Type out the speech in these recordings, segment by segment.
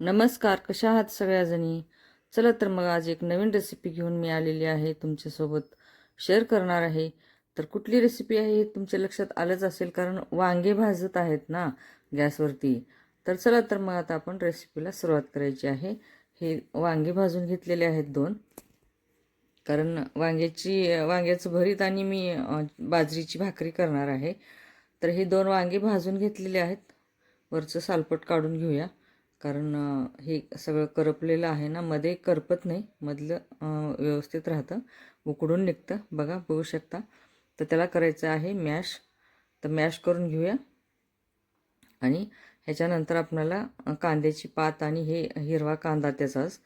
नमस्कार कशा आहात सगळ्याजणी? चला तर मग आज एक नवीन रेसिपी घेऊन मी आलेली आहे तुमच्यासोबत शेअर करणार आहे. तर कुठली रेसिपी आहे हे तुमच्या लक्षात आलंच असेल कारण वांगे भाजत आहेत ना गॅसवरती. तर चला तर मग आता आपण रेसिपीला सुरुवात करायची आहे. हे वांगे भाजून घेतलेले आहेत दोन. कारण वांग्याची वांग्याचं भरीत आणि मी बाजरीची भाकरी करणार आहे. तर हे दोन वांगे भाजून घेतलेले आहेत. वरचं सालपट काढून घेऊया. कारण हे सगळं करपलेलं आहे ना मध्ये करपत नाही मधलं व्यवस्थित राहतं उकडून निघतं. बघा बघू शकता. तर त्याला करायचं आहे मॅश. तर मॅश करून घेऊया. आणि ह्याच्यानंतर आपल्याला कांद्याची पात आणि हे हिरवा कांदा त्याचाच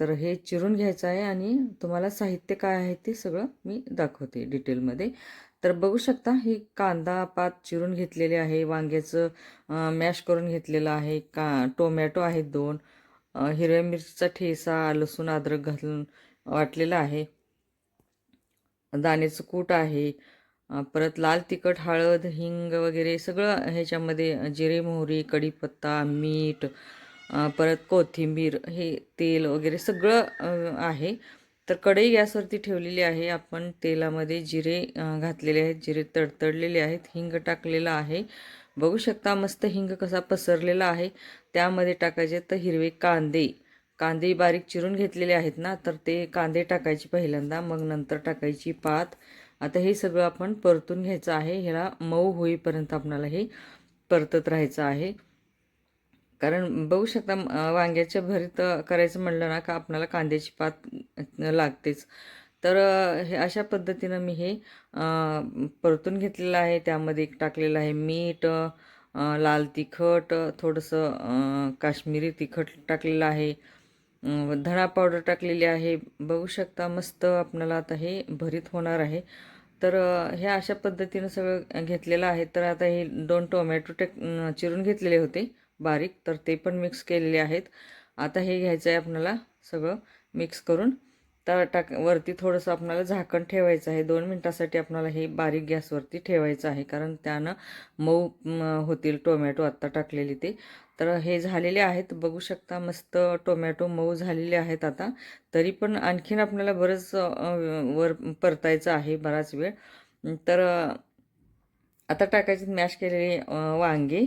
तर हे चिरून घ्यायचं आहे. आणि तुम्हाला साहित्य काय आहे ते सगळं मी दाखवते डिटेलमध्ये तर बघू शकता ही कांदा पात चिरून घेतलेले आहे वांग्याचं मॅश करून घेतलेलं आहे का टोमॅटो आहेत दोन हिरव्या मिरचीचा ठेसा लसूण अद्रक घालून वाटलेला आहे दाण्याचं कूट आहे परत लाल तिखट हळद हिंग वगैरे सगळं ह्याच्यामध्ये जिरे मोहरी कढीपत्ता मीठ परत कोथिंबीर हे तेल वगैरे सगळं आहे. तर कढई गॅसवरती ठेवलेली आहे. आपण तेलामध्ये जिरे घातलेले आहेत. जिरे तडतडलेले आहेत. हिंग टाकलेलं आहे. बघू शकता मस्त हिंग कसा पसरलेला आहे. त्यामध्ये टाकायचे तर हिरवे कांदे. कांदे बारीक चिरून घेतलेले आहेत ना तर ते कांदे टाकायचे पहिल्यांदा. मग नंतर टाकायची पात. आता हे सगळं आपण परतून घ्यायचं आहे. ह्याला मऊ होईपर्यंत आपणाला हे परतत राहायचं आहे. कारण बघू शकता वांग्याच्या भरीत करायचं म्हणलं ना का आपल्याला कांद्याची पात लागतेच. तर हे अशा पद्धतीनं मी हे परतून घेतलेलं आहे. त्यामध्ये एक टाकलेलं आहे मीठ लाल तिखट थोडंसं काश्मीरी तिखट टाकलेलं आहे. धणा पावडर टाकलेली आहे. बघू शकता मस्त आपल्याला आता हे भरीत होणार आहे. तर हे अशा पद्धतीनं सगळं घेतलेलं आहे. तर आता हे दोन टोमॅटो टेक चिरून घेतलेले होते. बारीक तर ते पण मिक्स केलेले आहेत. आता हे घ्यायचं आहे आपल्याला सगळं मिक्स करून. तर टाक वरती थोडंसं आपल्याला झाकण ठेवायचं आहे. दोन मिनटासाठी आपल्याला हे बारीक गॅसवरती ठेवायचं आहे. कारण त्यानं मऊ होतील टोमॅटो आत्ता टाकलेली ते. तर हे झालेले आहेत. बघू शकता मस्त टोमॅटो मऊ झालेले आहेत आता. तरी पण आणखीन आपल्याला बरंच वर परतायचं आहे बराच वेळ. तर आता टाकायचे मॅश केलेले वांगी वांगे.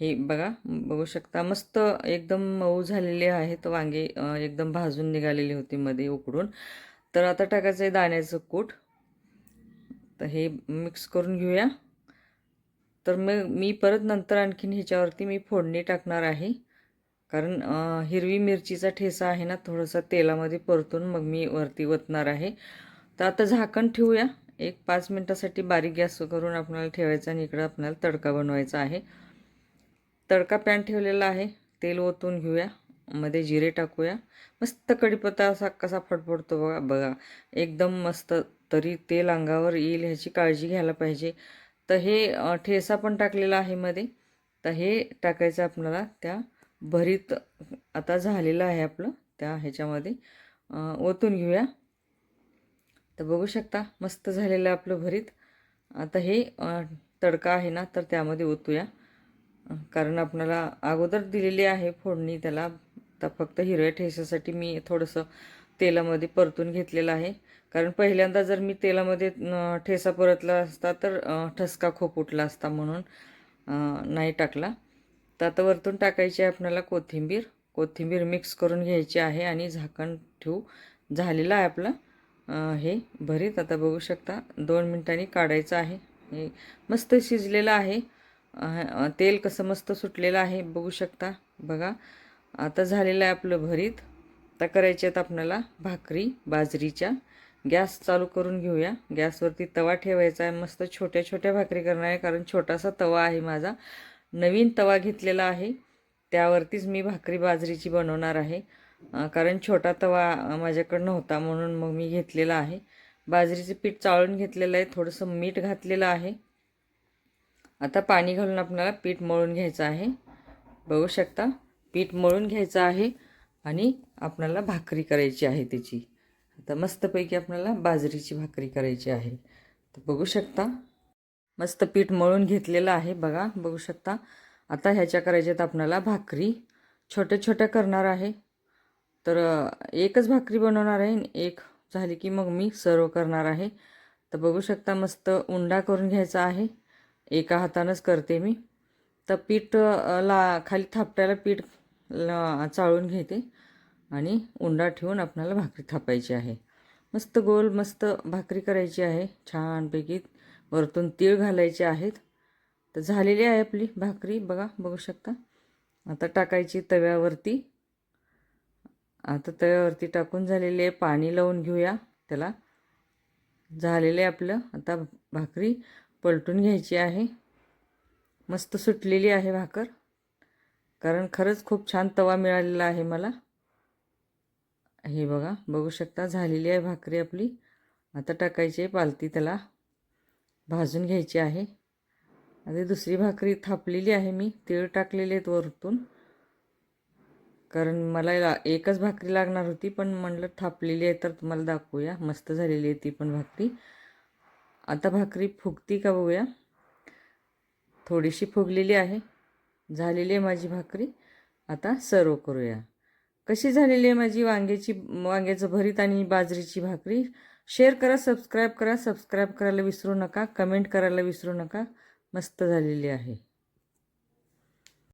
हे बघा बघू शकता. मस्त एकदम मऊ झालेले आहेत वांगे एकदम भाजून निघालेली होती मध्ये उकडून. तर आता टाकायचं आहे दाण्याचं कूट. तर हे मिक्स करून घेऊया. तर मग मी परत नंतर आणखीन ह्याच्यावरती मी फोडणी टाकणार आहे. कारण हिरवी मिरचीचा ठेसा आहे ना थोडासा तेलामध्ये परतून मग मी वरती ओतणार आहे. तर आता झाकण ठेवूया. एक पाच मिनटासाठी बारीक गॅस करून आपल्याला ठेवायचा आणि इकडं आपल्याला तडका बनवायचा आहे. तडका पॅन ठेवलेला आहे. तेल ओतून घेऊया. मध्ये जिरे टाकूया. मस्त कढीपत्ता असा कसा फडफडतो बघा बघा. एकदम मस्त तरी तेल अंगावर येईल ह्याची काळजी घ्यायला पाहिजे. तर हे ठेसा पण टाकलेला आहे मध्ये. तर हे टाकायचं आपल्याला त्या भरीत आता झालेलं आहे आपलं त्या ह्याच्यामध्ये. ओतून घेऊया. तर बघू शकता मस्त झालेलं आहे आपलं भरीत. आता हे तडका आहे ना तर त्यामध्ये ओतूया. कारण आपणाला अगोदर दिलेली आहे फोडणी त्याला तर फक्त हिरव्या ठेसासाठी मी थोडंसं तेलामध्ये परतून घेतलेलं आहे. कारण पहिल्यांदा जर मी तेलामध्ये ठेसा परतला असता तर ठसका खूप उठला असता म्हणून नाही टाकला. तर आता वरतून टाकायची आहे आपल्याला कोथिंबीर. कोथिंबीर मिक्स करून घ्यायची आहे आणि झाकण ठेवू. झालेलं आहे आपलं हे भरीत. आता बघू शकता दोन मिनिटांनी काढायचं आहे. हे मस्त शिजलेलं आहे. तेल कसं मस्त सुटलेलं आहे बघू शकता. बघा आता झालेलं आहे आपलं भरीत. आता करायचे आहेत आपल्याला भाकरी बाजरीच्या. गॅस चालू करून घेऊया. गॅसवरती तवा ठेवायचा आहे. मस्त छोट्या छोट्या भाकरी करणार आहे कारण छोटासा तवा आहे माझा. नवीन तवा घेतलेला आहे. त्यावरतीच मी भाकरी बाजरीची बनवणार आहे. कारण छोटा तवा माझ्याकडं नव्हता म्हणून मग मी घेतलेला आहे. बाजरीचं पीठ चाळून घेतलेलं आहे. थोडंसं मीठ घातलेलं आहे. आता पाणी घालून आपल्याला पीठ मळून घ्यायचं आहे. बघू शकता पीठ मळून घ्यायचं आहे आणि आपल्याला भाकरी करायची आहे त्याची. आता मस्तपैकी आपल्याला बाजरीची भाकरी करायची आहे. तर बघू शकता मस्त पीठ मळून घेतलेलं आहे बघा. बघू शकता आता ह्याच्या करायच्या आहेत आपल्याला भाकरी छोट्या छोट्या करणार आहे. तर एकच भाकरी बनवणार आहे आणि एक झाली की मग मी सर्व करणार आहे. तर बघू शकता मस्त उंडा करून घ्यायचा आहे. एका हातानंच करते मी. तर पीठ ला खाली थापटायला पीठ ला चाळून घेते आणि उंडा ठेवून आपणाला भाकरी थापायची आहे. मस्त गोल मस्त भाकरी करायची आहे. छानपैकी वरतून तीळ घालायचे आहेत. तर झालेली आहे आपली भाकरी. बघा बघू शकता. आता टाकायची तव्यावरती. आता तव्यावरती टाकून झालेले पाणी लावून घेऊया. त्याला झालेलं आहे आपलं. आता भाकरी पलटून घ्यायची आहे. मस्त सुटलेली आहे भाकर. कारण खरंच खूप छान तवा मिळालेला आहे मला. हे बघा बघू शकता झालेली आहे भाकरी आपली. आता टाकायची आहे पालती त्याला भाजून घ्यायची आहे. आता दुसरी भाकरी थापलेली आहे मी तीळ टाकलेले आहेत वरतून. कारण मला ला- एकच भाकरी लागणार होती पण म्हणलं थापलेली आहे तर तुम्हाला दाखवूया. मस्त झालेली आहे ती पण भाकरी. आता भाकरी फुगती का बघूया? थोडीशी फुगलेली आहे. झालेली आहे माझी भाकरी. आता सर्व करूया. कशी झालेली आहे माझी वांग्याची वांग्याचं भरीत आणि बाजरीची भाकरी? शेअर करा सबस्क्राईब करा. सबस्क्राईब करायला विसरू नका. कमेंट करायला विसरू नका. मस्त झालेली आहे.